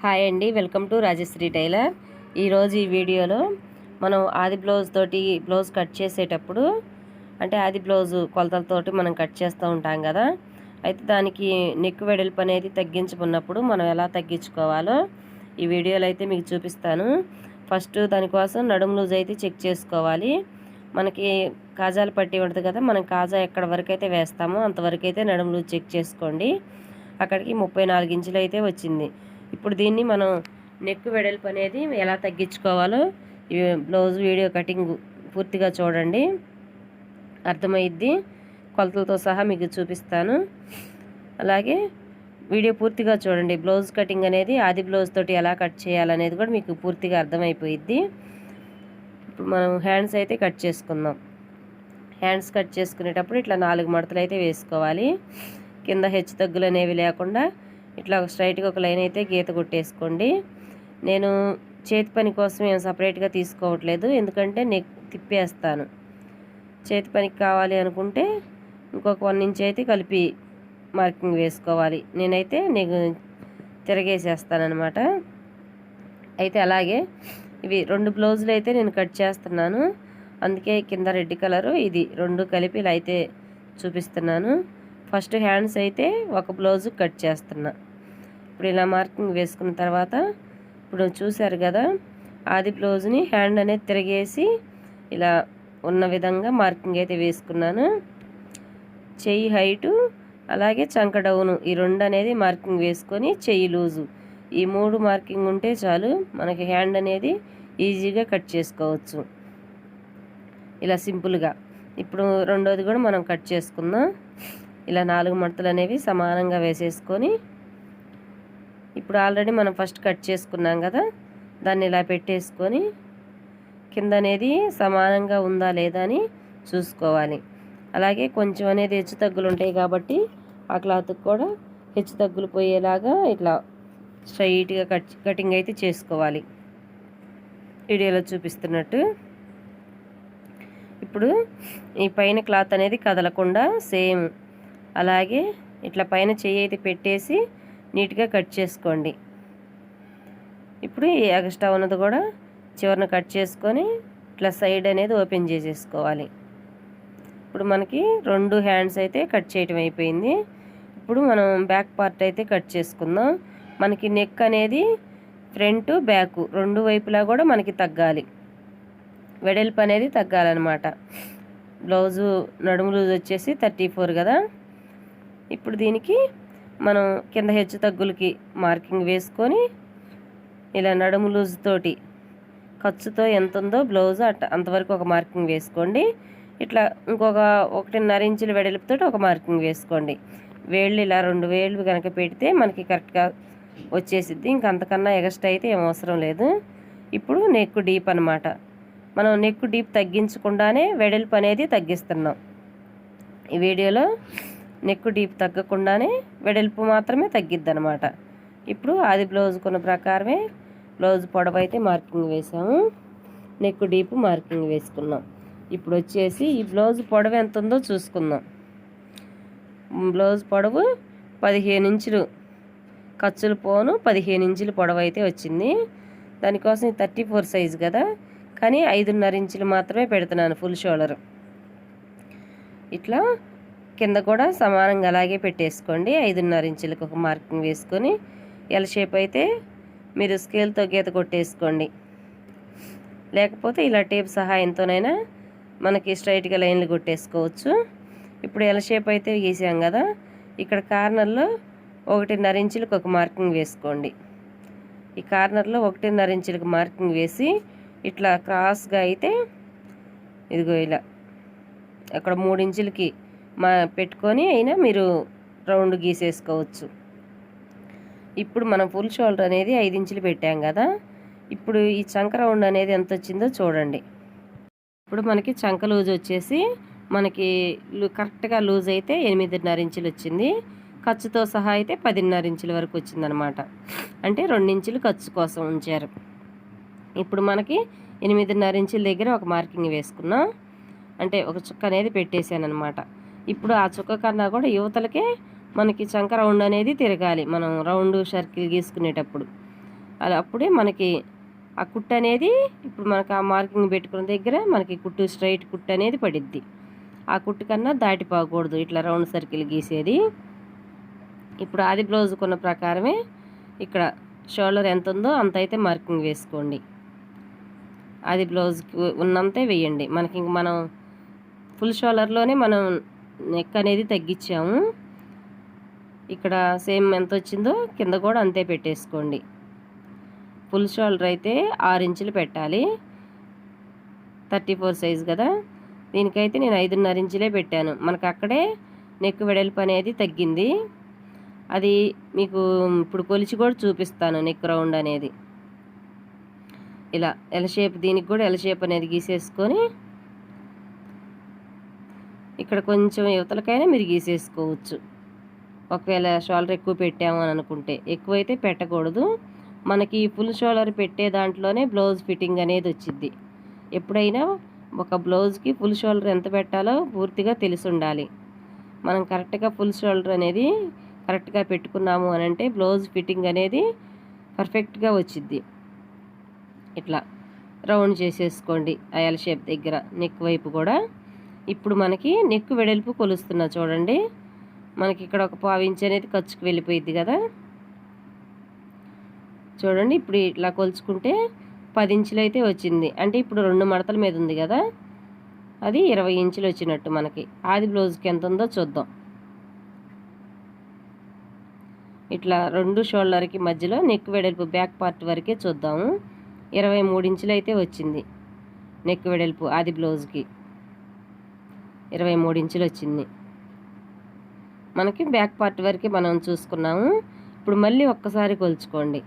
Hi అండి welcome to Rajshri tailor. ఈరోజు ఈ వీడియోలో మనం ఆది బ్లౌజ్ తోటి బ్లౌజ్ కట్ చేసేటప్పుడు అంటే ఆది బ్లౌజ్ కొలతలతోటి మనం కట్ చేస్తూ ఉంటాం కదా. అయితే దానికి నెక్ వెడల్పు అనేది తగ్గించుకున్నప్పుడు మనం ఎలా తగ్గించుకోవాలో ఈ వీడియోలో అయితే మీకు చూపిస్తాను. ఫస్ట్ దానికోసం నడుము లూజ్ అయితే చెక్ చేసుకోవాలి. మనకి కాజాలు పట్టి ఉంటుంది కదా మనం కాజా ఎక్కడ వరకు అయితే వేస్తామో అంతవరకు అయితే నడుము లూజ్ చెక్ చేసుకోండి. అక్కడికి ముప్పై నాలుగు ఇంచులు అయితే వచ్చింది. ఇప్పుడు దీన్ని మనం నెక్ వెడల్పు అనేది ఎలా తగ్గించుకోవాలో బ్లౌజ్ వీడియో కటింగ్ పూర్తిగా చూడండి. అర్థమైద్ది. కొలతలతో సహా మీకు చూపిస్తాను. అలాగే వీడియో పూర్తిగా చూడండి. బ్లౌజ్ కటింగ్ అనేది ఆది బ్లౌజ్ తోటి ఎలా కట్ చేయాలనేది కూడా మీకు పూర్తిగా అర్థమైపోయిద్ది. ఇప్పుడు మనం హ్యాండ్స్ అయితే కట్ చేసుకుందాం. హ్యాండ్స్ కట్ చేసుకునేటప్పుడు ఇట్లా నాలుగు మడతలు అయితే వేసుకోవాలి. కింద హెచ్చు తగ్గులు అనేవి లేకుండా ఇట్లా స్ట్రైట్గా ఒక లైన్ అయితే గీత కొట్టేసుకోండి. నేను చేతి పని కోసం ఏం సపరేట్గా తీసుకోవట్లేదు. ఎందుకంటే నెక్ తిప్పేస్తాను. చేతి పనికి కావాలి అనుకుంటే ఇంకొక వన్ ఇంచ్ అయితే కలిపి మార్కింగ్ వేసుకోవాలి. నేనైతే నీకు తిరగేసేస్తానమాట అయితే అలాగే ఇవి రెండు బ్లౌజులు అయితే నేను కట్ చేస్తున్నాను. అందుకే కింద రెడ్ కలరు ఇది రెండు కలిపి ఇలా అయితే చూపిస్తున్నాను. ఫస్ట్ హ్యాండ్స్ అయితే ఒక బ్లౌజు కట్ చేస్తున్నా. ఇప్పుడు ఇలా మార్కింగ్ వేసుకున్న తర్వాత ఇప్పుడు చూశారు కదా ఆది బ్లౌజ్ని హ్యాండ్ అనేది తిరిగేసి ఇలా ఉన్న విధంగా మార్కింగ్ అయితే వేసుకున్నాను. చెయ్యి హైటు అలాగే చంక డౌను ఈ రెండు అనేది మార్కింగ్ వేసుకొని చెయ్యి లూజు. ఈ మూడు మార్కింగ్ ఉంటే చాలు మనకి హ్యాండ్ అనేది ఈజీగా కట్ చేసుకోవచ్చు. ఇలా సింపుల్గా. ఇప్పుడు రెండోది కూడా మనం కట్ చేసుకుందాం. ఇలా నాలుగు మడతలు అనేవి సమానంగా వేసేసుకొని ఇప్పుడు ఆల్రెడీ మనం ఫస్ట్ కట్ చేసుకున్నాం కదా దాన్ని ఇలా పెట్టేసుకొని కింద అనేది సమానంగా ఉందా లేదా అని చూసుకోవాలి. అలాగే కొంచెం అనేది హెచ్చు తగ్గులు ఉంటాయి కాబట్టి ఆ క్లాత్కి కూడా హెచ్చు తగ్గులు పోయేలాగా ఇట్లా స్ట్రైట్గా కట్ కటింగ్ అయితే చేసుకోవాలి. వీడియోలో చూపిస్తున్నట్టు. ఇప్పుడు ఈ పైన క్లాత్ అనేది కదలకుండా సేమ్ అలాగే ఇట్లా పైన చెయ్యి అయితే పెట్టేసి నీట్గా కట్ చేసుకోండి. ఇప్పుడు ఈ ఎక్స్ట్రా ఉన్నది కూడా చివరిన కట్ చేసుకొని ఇట్లా సైడ్ అనేది ఓపెన్ చేసేసుకోవాలి. ఇప్పుడు మనకి రెండు హ్యాండ్స్ అయితే కట్ చేయటం అయిపోయింది. ఇప్పుడు మనం బ్యాక్ పార్ట్ అయితే కట్ చేసుకుందాం. మనకి నెక్ అనేది ఫ్రంట్ బ్యాక్ రెండు వైపులా కూడా మనకి తగ్గాలి. వెడల్పు అనేది తగ్గాలన్నమాట. బ్లౌజు నడుము లూజ్ వచ్చేసి థర్టీ ఫోర్ కదా. ఇప్పుడు దీనికి మనం కింద హెచ్చు తగ్గులకి మార్కింగ్ వేసుకొని ఇలా నడుము లూజ్ తోటి ఖర్చుతో ఎంత ఉందో బ్లౌజ్ అట్ట అంతవరకు ఒక మార్కింగ్ వేసుకోండి. ఇట్లా ఇంకొక ఒకటిన్నర ఇంచుల వెడల్పుతో ఒక మార్కింగ్ వేసుకోండి. వేళ్ళు ఇలా రెండు వేళ్ళు కనుక పెడితే మనకి కరెక్ట్గా వచ్చేసిద్ది. ఇంక అంతకన్నా ఎగస్ట్రా అయితే ఏం అవసరం లేదు. ఇప్పుడు నెక్ డీప్ అనమాట మనం నెక్ డీప్ తగ్గించకుండానే వెడల్పు అనేది తగ్గిస్తున్నాం. ఈ వీడియోలో నెక్ డీప్ తగ్గకుండానే వెడల్పు మాత్రమే తగ్గిద్ది అనమాట ఇప్పుడు అది బ్లౌజ్ కొన్న ప్రకారమే బ్లౌజ్ పొడవు అయితే మార్కింగ్ వేసాము. నెక్ డీప్ మార్కింగ్ వేసుకున్నాం. ఇప్పుడు వచ్చేసి ఈ బ్లౌజ్ పొడవు ఎంత ఉందో చూసుకుందాం. బ్లౌజ్ పొడవు పదిహేను ఇంచులు ఖర్చులు పోను పదిహేను ఇంచులు పొడవు అయితే వచ్చింది. దానికోసం థర్టీ ఫోర్ సైజు కదా కానీ ఐదున్నర ఇంచులు మాత్రమే పెడుతున్నాను ఫుల్ షోల్డర్. ఇట్లా కింద కూడా సమానంగా అలాగే పెట్టేసుకోండి. ఐదున్నర ఇంచులకు ఒక మార్కింగ్ వేసుకొని ఎల్ షేప్ అయితే మీరు స్కేల్తో గీత కొట్టేసుకోండి. లేకపోతే ఇలా టేప్ సహాయంతోనైనా మనకి స్ట్రైట్గా లైన్లు కొట్టేసుకోవచ్చు. ఇప్పుడు ఎల్ షేప్ అయితే గీసాం కదా ఇక్కడ కార్నర్లో ఒకటిన్నర ఇంచులకు ఒక మార్కింగ్ వేసుకోండి. ఈ కార్నర్లో ఒకటిన్నర ఇంచులకు మార్కింగ్ వేసి ఇట్లా క్రాస్గా అయితే ఇదిగో ఇలా అక్కడ మూడు ఇంచులకి మా పెట్టుకొని అయినా మీరు రౌండ్ గీసేసుకోవచ్చు. ఇప్పుడు మనం ఫుల్ షోల్డర్ అనేది ఐదు ఇంచులు పెట్టాం కదా ఇప్పుడు ఈ చంక రౌండ్ అనేది ఎంత వచ్చిందో చూడండి. ఇప్పుడు మనకి చంక లూజ్ వచ్చేసి మనకి కరెక్ట్గా లూజ్ అయితే ఎనిమిదిన్నర ఇంచులు వచ్చింది. ఖర్చుతో సహా అయితే పదిన్నర ఇంచుల వరకు వచ్చిందనమాట. అంటే రెండించులు ఖర్చు కోసం ఉంచారు. ఇప్పుడు మనకి ఎనిమిదిన్నర ఇంచుల దగ్గర ఒక మార్కింగ్ వేసుకున్నాం. అంటే ఒక చుక్క అనేది పెట్టేశాను అనమాట ఇప్పుడు ఆ చుక్క కన్నా కూడా యువతలకే మనకి చంక రౌండ్ అనేది తిరగాలి. మనం రౌండ్ సర్కిల్ గీసుకునేటప్పుడు. అలా అప్పుడే మనకి ఆ కుట్టు అనేది ఇప్పుడు మనకు ఆ మార్కింగ్ పెట్టుకున్న దగ్గర మనకి కుట్టు స్ట్రైట్ కుట్టు అనేది పడిద్ది. ఆ కుట్టు కన్నా దాటిపోకూడదు. ఇట్లా రౌండ్ సర్కిల్ గీసేది. ఇప్పుడు ఆది బ్లౌజ్ కొన్న ప్రకారమే ఇక్కడ షోల్డర్ ఎంత ఉందో అంత అయితే మార్కింగ్ వేసుకోండి. అది బ్లౌజ్కి ఉన్నంతే వేయండి. మనకి ఇంక మనం ఫుల్ షోల్డర్లోనే మనం నెక్ అనేది తగ్గించాము. ఇక్కడ సేమ్ ఎంత వచ్చిందో కింద కూడా అంతే పెట్టేసుకోండి. ఫుల్ షోల్డర్ అయితే ఆరు ఇంచులు పెట్టాలి. థర్టీ ఫోర్ సైజ్ కదా. దీనికైతే నేను ఐదున్నర ఇంచులే పెట్టాను. మనకు అక్కడే నెక్ వెడల్పు అనేది తగ్గింది. అది మీకు ఇప్పుడు కొలిచి కూడా చూపిస్తాను నెక్ రౌండ్ అనేది. ఇలా ఎల్ షేప్ దీనికి కూడా ఎల్ షేప్ అనేది గీసేసుకొని ఇక్కడ కొంచెం యువతలకైనా మీరు గీసేసుకోవచ్చు. ఒకవేళ షోల్డర్ ఎక్కువ పెట్టాము అని అనుకుంటే ఎక్కువైతే పెట్టకూడదు. మనకి ఫుల్ షోల్డర్ పెట్టే దాంట్లోనే బ్లౌజ్ ఫిట్టింగ్ అనేది వచ్చింది ఎప్పుడైనా ఒక బ్లౌజ్కి ఫుల్ షోల్డర్ ఎంత పెట్టాలో పూర్తిగా తెలిసి ఉండాలి. మనం కరెక్ట్గా ఫుల్ షోల్డర్ అనేది కరెక్ట్గా పెట్టుకున్నాము అని అంటే బ్లౌజ్ ఫిట్టింగ్ అనేది పర్ఫెక్ట్గా వచ్చిద్ది. ఇట్లా రౌండ్ చేసేసుకోండి అయల్ షేప్ దగ్గర నెక్ వైపు కూడా. ఇప్పుడు మనకి నెక్ వెడల్పు కొలుస్తున్నా చూడండి. మనకి ఇక్కడ ఒక పావు అనేది ఖర్చుకు వెళ్ళిపోయింది కదా. చూడండి ఇప్పుడు ఇట్లా కొలుచుకుంటే పది ఇంచులు అయితే వచ్చింది. అంటే ఇప్పుడు రెండు మడతల మీద ఉంది కదా. అది ఇరవై ఇంచులు వచ్చినట్టు మనకి. ఆది బ్లౌజ్కి ఎంత ఉందో చూద్దాం. ఇట్లా రెండు షోల్డర్కి మధ్యలో నెక్ వెడల్పు బ్యాక్ పార్ట్ వరకే చూద్దాము. ఇరవై మూడు ఇంచులు అయితే వచ్చింది. నెక్ వెడల్పు ఆది బ్లౌజ్కి. ఇరవై మూడు ఇంచులు వచ్చింది మనకి బ్యాక్ పార్ట్ వరకే మనం చూసుకున్నాము. ఇప్పుడు మళ్ళీ ఒక్కసారి కొలుచుకోండి.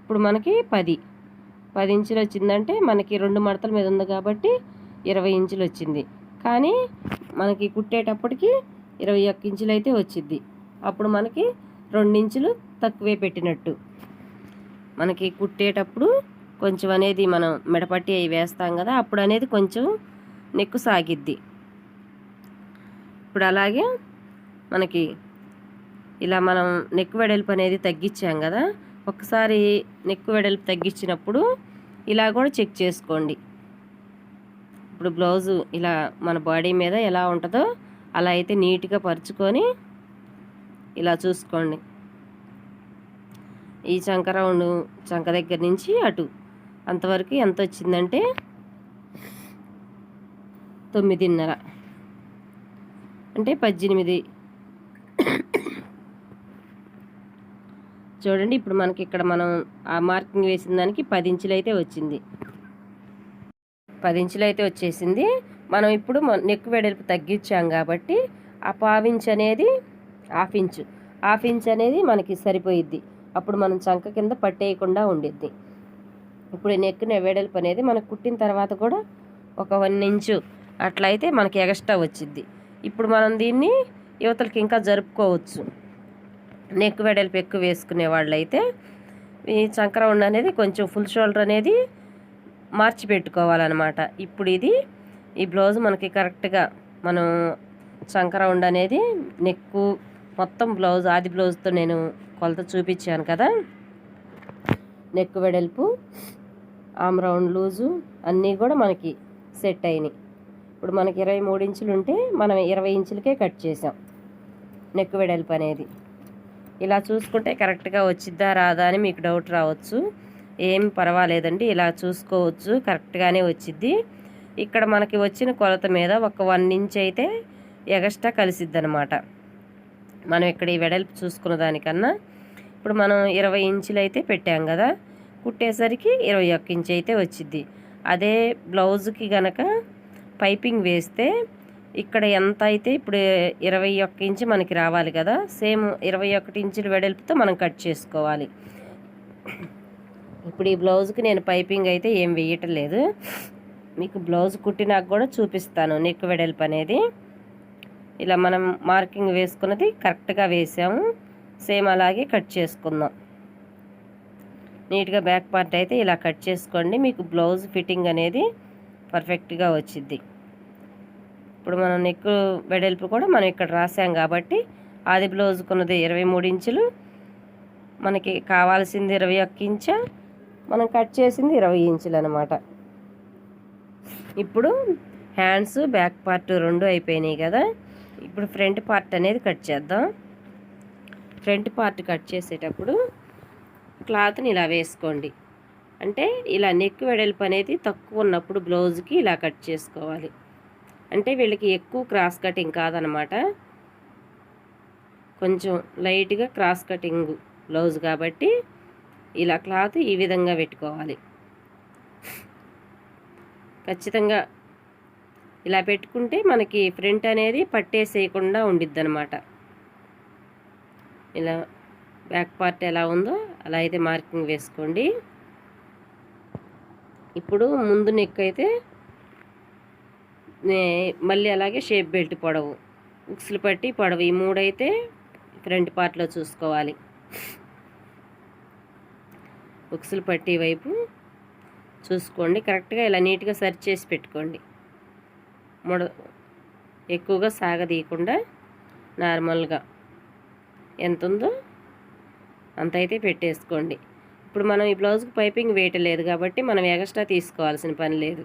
ఇప్పుడు మనకి పది. పది ఇంచులు వచ్చిందంటే మనకి రెండు మడతల మీద ఉంది కాబట్టి ఇరవై ఇంచులు వచ్చింది కానీ మనకి కుట్టేటప్పటికి ఇరవై ఒక్క ఇంచులు అయితే వచ్చింది అప్పుడు మనకి ఇంచులు తక్కువే పెట్టినట్టు. మనకి కుట్టేటప్పుడు కొంచెం అనేది మనం మిడపట్టి అవి వేస్తాం కదా అప్పుడు అనేది కొంచెం నెక్కు సాగిద్ది. ఇప్పుడు అలాగే మనకి ఇలా మనం నెక్కు వెడల్పు అనేది తగ్గించాం కదా ఒకసారి నెక్కు వెడల్పు తగ్గించినప్పుడు ఇలా కూడా చెక్ చేసుకోండి. ఇప్పుడు బ్లౌజు ఇలా మన బాడీ మీద ఎలా ఉంటుందో అలా అయితే నీట్గా పరుచుకొని ఇలా చూసుకోండి. ఈ చంక రౌండ్ చంక దగ్గర నుంచి అటు. అంతవరకు ఎంత వచ్చిందంటే తొమ్మిదిన్నర. అంటే పద్దెనిమిది చూడండి ఇప్పుడు మనకి ఇక్కడ మనం ఆ మార్కింగ్ వేసిన దానికి పది ఇంచులు అయితే వచ్చింది. పది ఇంచులు అయితే వచ్చేసింది. మనం ఇప్పుడు నెక్ వెడల్పు తగ్గించాం కాబట్టి ఆ పావించ్ అనేది హాఫ్ ఇంచు. హాఫ్ ఇంచ్ అనేది మనకి సరిపోయిద్ది. అప్పుడు మనం చంక కింద పట్టేయకుండా ఉండిద్ది. ఇప్పుడు నెక్కిన వెడల్పు అనేది మనకు కుట్టిన తర్వాత కూడా ఒక వన్ ఇంచు అట్లయితే మనకి ఎగస్ట్రా వచ్చిద్ది. ఇప్పుడు మనం దీన్ని యువతలకి ఇంకా జరుపుకోవచ్చు. నెక్ వెడల్పు ఎక్కువ వేసుకునే వాళ్ళైతే ఈ ఈ చంకరౌండ్ అనేది కొంచెం ఫుల్ షోల్డర్ అనేది మార్చి పెట్టుకోవాలన్నమాట. ఇప్పుడు ఇది ఈ బ్లౌజ్ మనకి కరెక్ట్గా మనం చంకరౌండ్ అనేది నెక్కు మొత్తం బ్లౌజ్ ఆది బ్లౌజ్తో నేను కొలత చూపించాను కదా. నెక్ వెడల్పు ఆమ్ రౌండ్ లూజు అన్నీ కూడా మనకి సెట్ అయినాయి. ఇప్పుడు మనకి ఇరవై మూడు ఇంచులు ఉంటే మనం ఇరవై ఇంచులకే కట్ చేసాం నెక్ వెడల్పు అనేది. ఇలా చూసుకుంటే కరెక్ట్గా వచ్చిద్దా రాదా అని మీకు డౌట్ రావచ్చు. ఏం పర్వాలేదండి ఇలా చూసుకోవచ్చు కరెక్ట్గానే వచ్చిద్ది. ఇక్కడ మనకి వచ్చిన కొలత మీద ఒక వన్ ఇంచ్ అయితే ఎగస్ట్రా కలిసిద్ది అనమాట మనం ఇక్కడ ఈ వెడల్పు చూసుకున్న దానికన్నా. ఇప్పుడు మనం ఇరవై ఇంచులు అయితే పెట్టాం కదా కుట్టేసరికి ఇరవై ఒక్క ఇంచ్ అయితే వచ్చిద్ది. అదే బ్లౌజ్కి గనక పైపింగ్ వేస్తే ఇక్కడ ఎంత అయితే ఇప్పుడు ఇరవై ఒక్క ఇంచు మనకి రావాలి కదా సేమ్ ఇరవై ఒకటి ఇంచుల వెడల్పుతో మనం కట్ చేసుకోవాలి. ఇప్పుడు ఈ బ్లౌజ్కి నేను పైపింగ్ అయితే ఏం వేయటం లేదు మీకు బ్లౌజ్ కుట్టినాక కూడా చూపిస్తాను నెక్ వెడల్పు అనేది. ఇలా మనం మార్కింగ్ వేసుకున్నది కరెక్ట్గా వేసాము. సేమ్ అలాగే కట్ చేసుకుందాం. నీట్గా బ్యాక్ పార్ట్ అయితే ఇలా కట్ చేసుకోండి. మీకు బ్లౌజ్ ఫిట్టింగ్ అనేది పర్ఫెక్ట్గా వచ్చిద్ది. ఇప్పుడు మనం నెక్ వెడల్పు కూడా మనం ఇక్కడ రాసాం కాబట్టి ఆది బ్లౌజ్ కొన్నది ఇరవై మూడు ఇంచులు. మనకి కావాల్సింది ఇరవై ఒక్క ఇంచ మనం కట్ చేసింది ఇరవై ఇంచులు అనమాట ఇప్పుడు హ్యాండ్స్ బ్యాక్ పార్ట్ రెండు అయిపోయినాయి కదా. ఇప్పుడు ఫ్రంట్ పార్ట్ అనేది కట్ చేద్దాం. ఫ్రంట్ పార్ట్ కట్ చేసేటప్పుడు క్లాత్ని ఇలా వేసుకోండి. అంటే ఇలా నెక్ వెడల్పు అనేది తక్కువ ఉన్నప్పుడు బ్లౌజ్కి ఇలా కట్ చేసుకోవాలి. అంటే వీళ్ళకి ఎక్కువ క్రాస్ కటింగ్ కాదనమాట. కొంచెం లైట్గా క్రాస్ కటింగ్ బ్లౌజ్ కాబట్టి ఇలా క్లాత్ ఈ విధంగా పెట్టుకోవాలి. ఖచ్చితంగా ఇలా పెట్టుకుంటే మనకి ఫ్రంట్ అనేది పట్టేసేయకుండా ఉండిద్ది అనమాట ఇలా బ్యాక్ పార్ట్ ఎలా ఉందో అలా అయితే మార్కింగ్ వేసుకోండి. ఇప్పుడు ముందు నెక్ అయితే మళ్ళీ అలాగే షేప్ బెల్ట్ పొడవు ఉక్సులు పట్టి పొడవు ఈ మూడైతే ఫ్రంట్ పార్ట్లో చూసుకోవాలి. ఉక్సులు పట్టి వైపు చూసుకోండి. కరెక్ట్గా ఇలా నీట్గా సర్చ్ చేసి పెట్టుకోండి. ముడ ఎక్కువగా సాగదీయకుండా నార్మల్గా ఎంత ఉందో అంత అయితే పెట్టేసుకోండి. ఇప్పుడు మనం ఈ బ్లౌజ్కి పైపింగ్ వేయటలేదు కాబట్టి మనం ఎక్స్ట్రా తీసుకోవాల్సిన పని లేదు.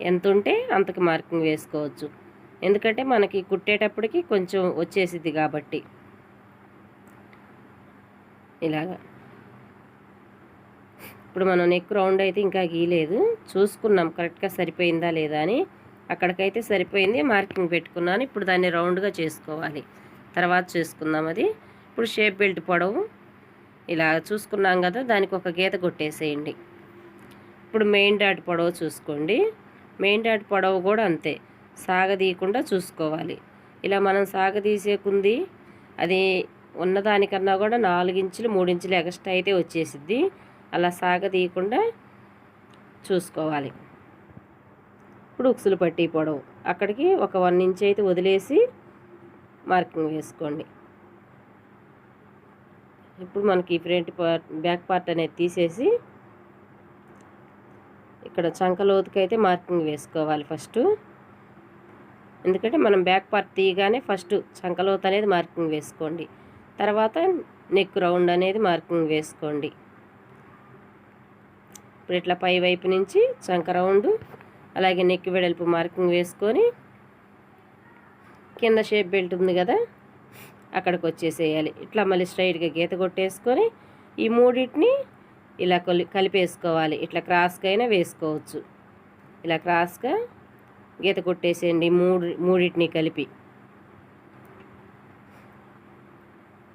ఎంత ఉంటే అంతకు మార్కింగ్ వేసుకోవచ్చు. ఎందుకంటే మనకి కుట్టేటప్పటికి కొంచెం వచ్చేసిద్ది కాబట్టి. ఇలాగా. ఇప్పుడు మనం నెక్ రౌండ్ అయితే ఇంకా గీయలేదు. చూసుకున్నాం కరెక్ట్గా సరిపోయిందా లేదా అని. అక్కడికైతే సరిపోయింది మార్కింగ్ పెట్టుకున్నాను. ఇప్పుడు దాన్ని రౌండ్గా చేసుకోవాలి. తర్వాత చేసుకుందాం అది. ఇప్పుడు షేప్ బెల్ట్ పొడవు. ఇలా చూసుకున్నాం కదా దానికి ఒక గీత కొట్టేసేయండి. ఇప్పుడు మెయిన్ డాట్ పొడవు చూసుకోండి. మెయిన్ డాట్ పొడవు కూడా అంతే సాగదీయకుండా చూసుకోవాలి. ఇలా మనం సాగదీసేకుంది అది ఉన్నదానికన్నా కూడా నాలుగించులు మూడించులు ఎక్స్ట్రా అయితే వచ్చేసిద్ది. అలా సాగదీయకుండా చూసుకోవాలి. ఇప్పుడు ఉక్సులు పట్టి పొడవు. అక్కడికి ఒక వన్ ఇంచ్ అయితే వదిలేసి మార్కింగ్ వేసుకోండి. ఇప్పుడు మనకి ఫ్రంట్ పార్ట్ బ్యాక్ పార్ట్ అనేది తీసేసి ఇక్కడ చంకలోతుకైతే మార్కింగ్ వేసుకోవాలి ఫస్ట్. ఎందుకంటే మనం బ్యాక్ పార్ట్ తీయగానే ఫస్ట్ చంకలోతు అనేది మార్కింగ్ వేసుకోండి. తర్వాత నెక్ రౌండ్ అనేది మార్కింగ్ వేసుకోండి. ఇప్పుడు ఇట్లా పై వైపు నుంచి చంక రౌండ్ అలాగే నెక్ వెడల్పు మార్కింగ్ వేసుకొని కింద షేప్ బెల్ట్ ఉంది కదా అక్కడికి వచ్చేసేయాలి ఇట్లా మళ్ళీ స్ట్రైట్గా గీత కొట్టేసుకొని ఈ మూడింటిని ఇలా కలిపేసుకోవాలి. ఇట్లా క్రాస్గా అయినా వేసుకోవచ్చు. ఇలా క్రాస్గా గీత కొట్టేసేయండి మూడు మూడింటిని కలిపి.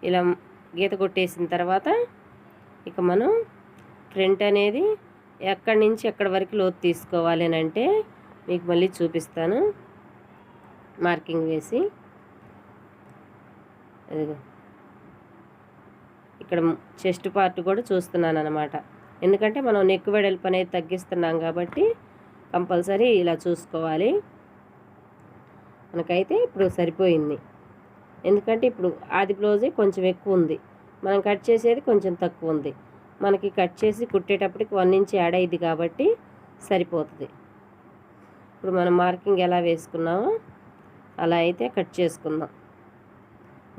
ఇలా గీత కొట్టేసిన తర్వాత ఇక మనం ఫ్రంట్ అనేది ఎక్కడి నుంచి ఎక్కడి వరకు లోతు తీసుకోవాలి అని అంటే మీకు మళ్ళీ చూపిస్తాను. మార్కింగ్ వేసి. అదిగో ఇక్కడ చెస్ట్ పార్ట్ కూడా చూస్తున్నాను అనమాట ఎందుకంటే మనం నెక్ వెడల్పు అనేది తగ్గిస్తున్నాం కాబట్టి కంపల్సరీ ఇలా చూసుకోవాలి. మనకైతే ఇప్పుడు సరిపోయింది. ఎందుకంటే ఇప్పుడు ఆది బ్లౌజే కొంచెం ఎక్కువ ఉంది. మనం కట్ చేసేది కొంచెం తక్కువ ఉంది. మనకి కట్ చేసి కుట్టేటప్పటికి వన్ ఇంచ్ యాడ్ అయ్యింది కాబట్టి సరిపోతుంది. ఇప్పుడు మనం మార్కింగ్ ఎలా వేసుకున్నామో అలా అయితే కట్ చేసుకుందాం.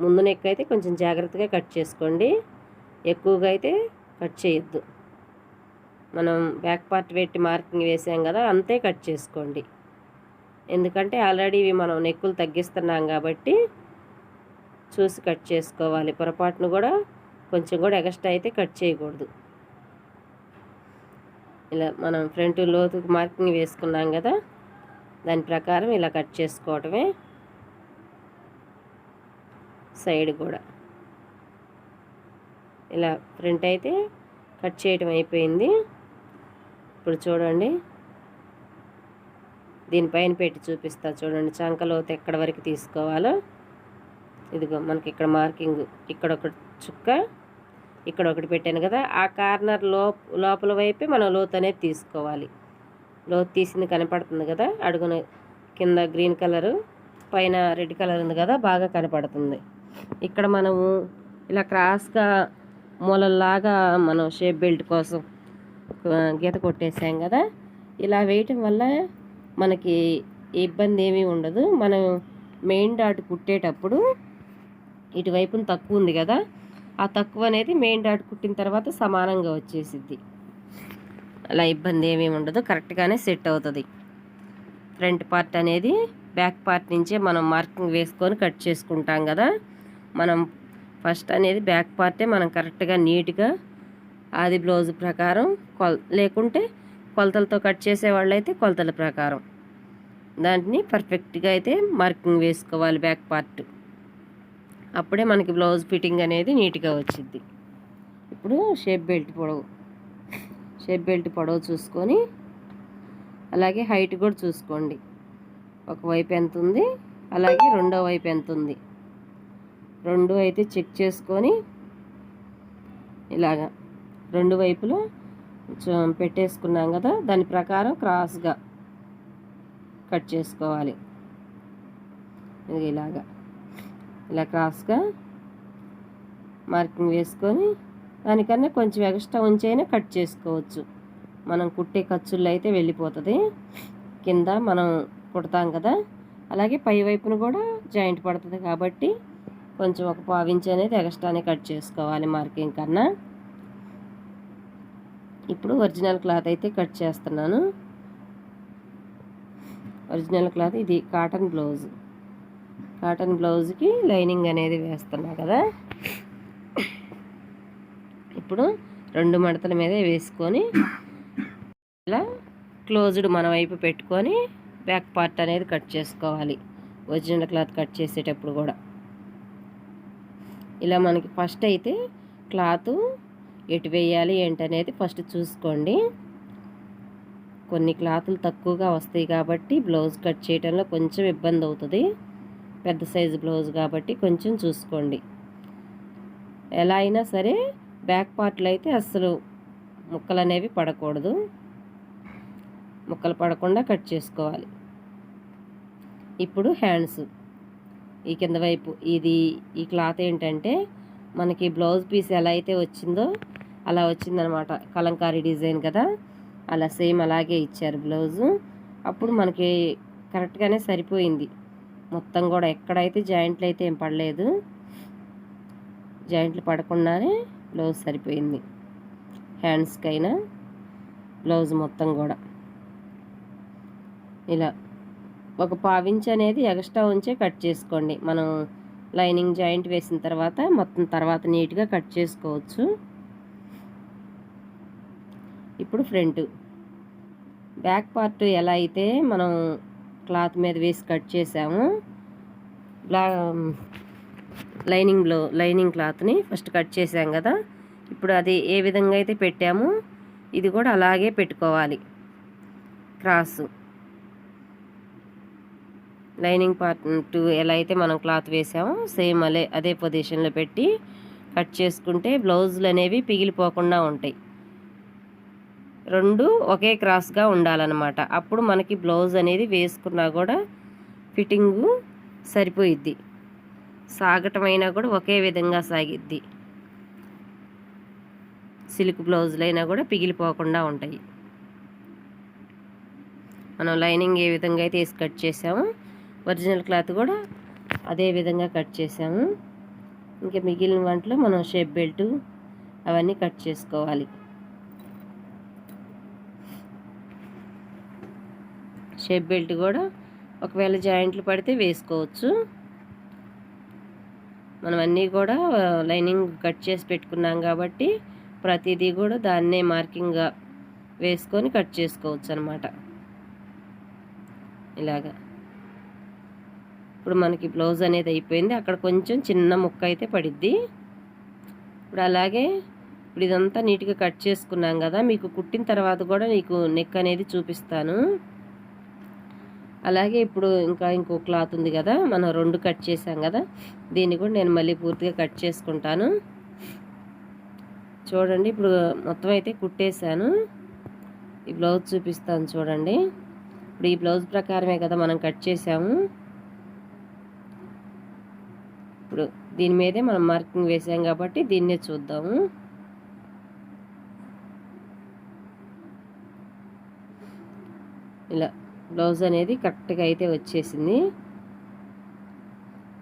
ముందు నెక్ అయితే కొంచెం జాగ్రత్తగా కట్ చేసుకోండి. ఎక్కువగా అయితే కట్ చేయొద్దు. మనం బ్యాక్ పార్ట్ పెట్టి మార్కింగ్ వేసాం కదా అంతే కట్ చేసుకోండి. ఎందుకంటే ఆల్రెడీ ఇవి మనం నెక్కులు తగ్గిస్తున్నాం కాబట్టి చూసి కట్ చేసుకోవాలి. పొరపాటును కూడా కొంచెం కూడా ఎక్స్ట్రా అయితే కట్ చేయకూడదు. ఇలా మనం ఫ్రంట్ లోతుకు మార్కింగ్ వేసుకున్నాం కదా దాని ప్రకారం ఇలా కట్ చేసుకోవటమే సైడ్ కూడా. ఇలా ప్రింట్ అయితే కట్ చేయటం అయిపోయింది. ఇప్పుడు చూడండి. దీనిపైన పెట్టి చూపిస్తా చూడండి. చంకలోత ఎక్కడ వరకు తీసుకోవాలో. ఇదిగో మనకి ఇక్కడ మార్కింగ్ ఇక్కడ ఒక చుక్క ఇక్కడ ఒకటి పెట్టాను కదా. ఆ కార్నర్లో లోపల వైపే మనం లోతు అనేది తీసుకోవాలి. లోతు తీసింది కనపడుతుంది కదా. అడుగున కింద గ్రీన్ కలరు పైన రెడ్ కలర్ ఉంది కదా బాగా కనపడుతుంది. ఇక్కడ మనము ఇలా క్రాస్గా మూలల్లాగా మనం షేప్ బెల్ట్ కోసం గీత కొట్టేసాం కదా. ఇలా వేయటం వల్ల మనకి ఇబ్బంది ఏమీ ఉండదు. మనం మెయిన్ డాట్ కుట్టేటప్పుడు ఇటువైపున తక్కువ ఉంది కదా ఆ తక్కువ అనేది మెయిన్ డాట్ కుట్టిన తర్వాత సమానంగా వచ్చేసిద్ది. అలా ఇబ్బంది ఏమీ ఉండదు. కరెక్ట్గానే సెట్ అవుతుంది. ఫ్రంట్ పార్ట్ అనేది బ్యాక్ పార్ట్ నుంచే మనం మార్కింగ్ వేసుకొని కట్ చేసుకుంటాం కదా. మనం ఫస్ట్ అనేది బ్యాక్ పార్టే మనం కరెక్ట్గా నీట్గా ఆది బ్లౌజ్ ప్రకారం కొల్ లేకుంటే కొలతలతో కట్ చేసే వాళ్ళైతే కొలతల ప్రకారం. దాంట్ని పర్ఫెక్ట్గా అయితే మార్కింగ్ వేసుకోవాలి బ్యాక్ పార్ట్. అప్పుడే మనకి బ్లౌజ్ ఫిట్టింగ్ అనేది నీట్గా వచ్చింది ఇప్పుడు షేప్ బెల్ట్ పొడవు. షేప్ బెల్ట్ పొడవు చూసుకొని అలాగే హైట్ కూడా చూసుకోండి. ఒకవైపు ఎంత ఉంది? అలాగే రెండో వైపు ఎంత ఉంది? రెండు అయితే చెక్ చేసుకొని ఇలాగా రెండు వైపులో పెట్టేసుకున్నాం కదా దాని ప్రకారం క్రాస్గా కట్ చేసుకోవాలి. ఇలాగా. ఇలా క్రాస్గా మార్కింగ్ వేసుకొని దానికన్నా కొంచెం ఎక్స్ట్రా ఉంచైనా కట్ చేసుకోవచ్చు. మనం కుట్టే ఖర్చుల్లో అయితే వెళ్ళిపోతుంది. కింద మనం కుడతాం కదా అలాగే పై వైపున కూడా జాయింట్ పడుతుంది కాబట్టి కొంచెం ఒక పావించి అనేది ఎక్స్ట్రానే కట్ చేసుకోవాలి మార్కింగ్ కన్నా. ఇప్పుడు ఒరిజినల్ క్లాత్ అయితే కట్ చేస్తున్నాను. ఒరిజినల్ క్లాత్ ఇది కాటన్ బ్లౌజ్. కాటన్ బ్లౌజ్కి లైనింగ్ అనేది వేస్తున్నా కదా. ఇప్పుడు రెండు మడతల మీద వేసుకొని ఇలా క్లోజ్డ్ మన వైపు పెట్టుకొని బ్యాక్ పార్ట్ అనేది కట్ చేసుకోవాలి. ఒరిజినల్ క్లాత్ కట్ చేసేటప్పుడు కూడా. ఇలా మనకి ఫస్ట్ అయితే క్లాత్ ఎటు వేయాలి ఏంటనేది ఫస్ట్ చూసుకోండి. కొన్ని క్లాతులు తక్కువగా వస్తాయి కాబట్టి బ్లౌజ్ కట్ చేయడంలో కొంచెం ఇబ్బంది అవుతుంది. పెద్ద సైజు బ్లౌజ్ కాబట్టి కొంచెం చూసుకోండి. ఎలా అయినా సరే బ్యాక్ పార్ట్లో అయితే అస్సలు ముక్కలు అనేవి పడకూడదు. ముక్కలు పడకుండా కట్ చేసుకోవాలి. ఇప్పుడు హ్యాండ్స్ ఈ కింద వైపు. ఇది ఈ క్లాత్ ఏంటంటే మనకి బ్లౌజ్ పీస్ ఎలా అయితే వచ్చిందో అలా వచ్చిందనమాట. కలంకారీ డిజైన్ కదా. అలా సేమ్ అలాగే ఇచ్చారు బ్లౌజు. అప్పుడు మనకి కరెక్ట్గానే సరిపోయింది. మొత్తం కూడా ఎక్కడైతే జాయింట్లు అయితే ఏం పడలేదు. జాయింట్లు పడకుండానే బ్లౌజ్ సరిపోయింది. హ్యాండ్స్కైనా బ్లౌజ్ మొత్తం కూడా. ఇలా. ఒక పావించ్ అనేది ఎక్స్ట్రా ఉంచే కట్ చేసుకోండి. మనం లైనింగ్ జాయింట్ వేసిన తర్వాత మొత్తం తర్వాత నీట్గా కట్ చేసుకోవచ్చు. ఇప్పుడు ఫ్రంట్. బ్యాక్ పార్ట్ ఎలా అయితే మనం క్లాత్ మీద వేసి కట్ చేసాము బ్లా లైనింగ్లో లైనింగ్ క్లాత్ని ఫస్ట్ కట్ చేసాం కదా. ఇప్పుడు అది ఏ విధంగా అయితే పెట్టామో ఇది కూడా అలాగే పెట్టుకోవాలి. క్రాసు. లైనింగ్ పార్ట్ టు ఎలా అయితే మనం క్లాత్ వేసామో సేమ్ అలే అదే పొజిషన్లో పెట్టి కట్ చేసుకుంటే బ్లౌజులు అనేవి పిగిలిపోకుండా ఉంటాయి. రెండు ఒకే క్రాస్గా ఉండాలన్నమాట. అప్పుడు మనకి బ్లౌజ్ అనేది వేసుకున్నా కూడా ఫిట్టింగు సరిపోయిద్ది. సాగటం అయినా కూడా ఒకే విధంగా సాగిద్ది. సిల్క్ బ్లౌజులు అయినా కూడా పిగిలిపోకుండా ఉంటాయి. మనం లైనింగ్ ఏ విధంగా అయితే వేసి కట్ చేసామో ఒరిజినల్ క్లాత్ కూడా అదే విధంగా కట్ చేసాము ఇంకా మిగిలిన వాటిలో మనం షేప్ బెల్ట్ అవన్నీ కట్ చేసుకోవాలి. షేప్ బెల్ట్ కూడా ఒకవేళ జాయింట్లు పడితే వేసుకోవచ్చు. మనం అన్నీ కూడా లైనింగ్ కట్ చేసి పెట్టుకున్నాం కాబట్టి ప్రతిదీ కూడా దాన్నే మార్కింగ్గా వేసుకొని కట్ చేసుకోవచ్చు అనమాట ఇలాగా. ఇప్పుడు మనకి బ్లౌజ్ అనేది అయిపోయింది. అక్కడ కొంచెం చిన్న ముక్క అయితే పడిద్ది. ఇప్పుడు అలాగే ఇప్పుడు ఇదంతా నీట్గా కట్ చేసుకున్నాం కదా మీకు కుట్టిన తర్వాత కూడా నీకు నెక్ అనేది చూపిస్తాను. అలాగే ఇప్పుడు ఇంకా ఇంకో క్లాత్ ఉంది కదా మనం రెండు కట్ చేసాం కదా దీన్ని కూడా నేను మళ్ళీ పూర్తిగా కట్ చేసుకుంటాను. చూడండి ఇప్పుడు మొత్తం అయితే కుట్టేశాను. ఈ బ్లౌజ్ చూపిస్తాను చూడండి. ఇప్పుడు ఈ బ్లౌజ్ ప్రకారమే కదా మనం కట్ చేసాము ఇప్పుడు దీని మీదే మనం మార్కింగ్ వేసాం కాబట్టి దీన్నే చూద్దాము. ఇలా బ్లౌజ్ అనేది కరెక్ట్గా అయితే వచ్చేసింది.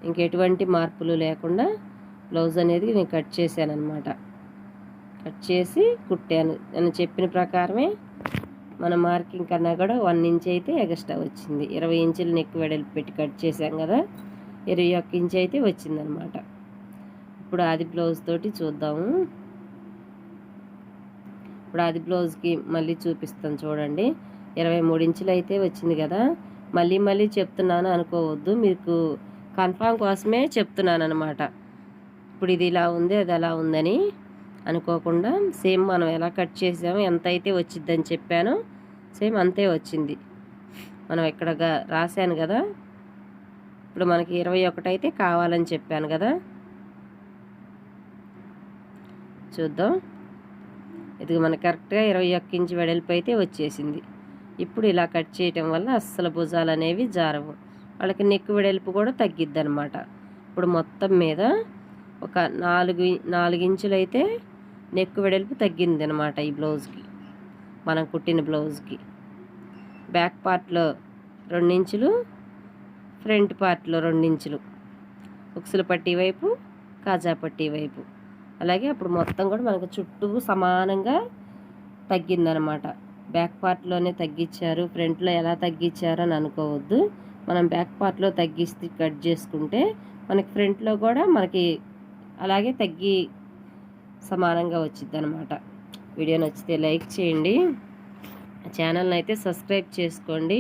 ఇంకెటువంటి మార్పులు లేకుండా బ్లౌజ్ అనేది నేను కట్ చేశాను అనమాట కట్ చేసి కుట్టాను. నేను చెప్పిన ప్రకారమే మన మార్కింగ్ కన్నా కూడా వన్ ఇంచ్ అయితే ఎగస్ట్రా వచ్చింది. ఇరవై ఇంచులు నెక్ వెడల్పు పెట్టి కట్ చేశాం కదా. ఇరవై ఒక్క ఇంచ్ అయితే వచ్చిందనమాట. ఇప్పుడు అది బ్లౌజ్ తోటి చూద్దాము. ఇప్పుడు అది బ్లౌజ్కి మళ్ళీ చూపిస్తాను చూడండి. ఇరవై మూడు ఇంచులు అయితే వచ్చింది కదా. మళ్ళీ మళ్ళీ చెప్తున్నాను అనుకోవద్దు. మీకు కన్ఫామ్ కోసమే చెప్తున్నాను అనమాట ఇప్పుడు ఇది ఇలా ఉంది అది అలా ఉందని అనుకోకుండా సేమ్ మనం ఎలా కట్ చేసామో ఎంత అయితే వచ్చిద్దని చెప్పానో. సేమ్ అంతే వచ్చింది. మనం ఇక్కడ రాశాను కదా. ఇప్పుడు మనకి ఇరవై ఒకటి అయితే కావాలని చెప్పాను కదా. చూద్దాం. ఇది మనకి కరెక్ట్గా ఇరవై ఒక్క ఇంచు వెడల్పు అయితే వచ్చేసింది. ఇప్పుడు ఇలా కట్ చేయటం వల్ల అస్సలు భుజాలు అనేవి జారవు. వాళ్ళకి నెక్కు వెడల్పు కూడా తగ్గిద్ది అనమాట ఇప్పుడు మొత్తం మీద ఒక నాలుగు నాలుగు ఇంచులు అయితే నెక్కు వెడల్పు తగ్గింది అనమాట ఈ బ్లౌజ్కి. మనం కుట్టిన బ్లౌజ్కి. బ్యాక్ పార్ట్లో రెండించులు ఫ్రంట్ పార్ట్లో రెండించులు. ఉక్సుల పట్టి వైపు కాజా పట్టి వైపు. అలాగే అప్పుడు మొత్తం కూడా మనకు చుట్టూ సమానంగా తగ్గిందనమాట బ్యాక్ పార్ట్లోనే తగ్గించారు. ఫ్రంట్లో ఎలా తగ్గించారు అని అనుకోవద్దు. మనం బ్యాక్ పార్ట్లో తగ్గిస్తే కట్ చేసుకుంటే మనకి ఫ్రంట్లో కూడా మనకి అలాగే తగ్గి సమానంగా వచ్చింది అనమాట వీడియో నచ్చితే లైక్ చేయండి. ఛానల్ని అయితే సబ్స్క్రైబ్ చేసుకోండి.